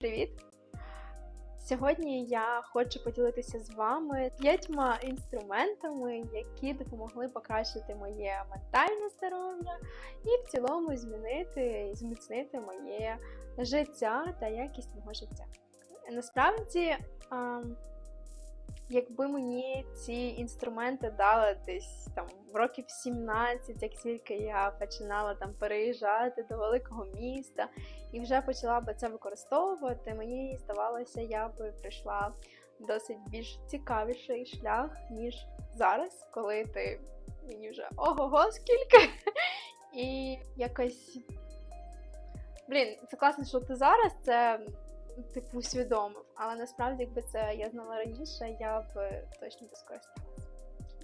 Привіт! Сьогодні я хочу поділитися з вами п'ятьма інструментами, які допомогли покращити моє ментальне здоров'я і в цілому змінити і зміцнити моє життя та якість мого життя. Насправді, якби мені ці інструменти дали десь там в років 17, як тільки я починала там переїжджати до великого міста і вже почала би це використовувати, мені здавалося, я би пройшла досить більш цікавіший шлях, ніж зараз, коли ти мені вже ого-го скільки. І якось. Блін, це класно, що ти зараз це типу усвідомив, але насправді, якби це я знала раніше, я б точно би скористалася.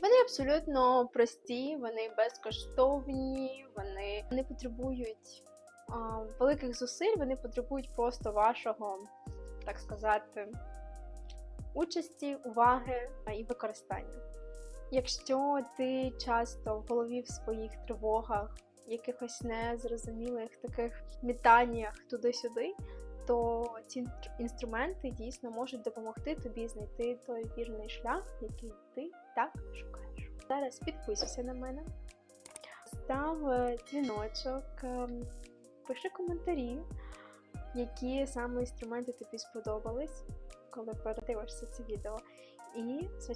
Вони абсолютно прості, вони безкоштовні, вони не потребують а, великих зусиль, вони потребують просто вашого, так сказати, участі, уваги і використання. Якщо ти часто в голові в своїх тривогах, якихось незрозумілих таких мітаннях туди-сюди, то ці інструменти дійсно можуть допомогти тобі знайти той вірний шлях, який ти так шукаєш. Зараз підписуйся на мене, став е, дзвіночок, ем, пиши коментарі, які саме інструменти тобі сподобались, коли передивишся це відео. І, звичайно,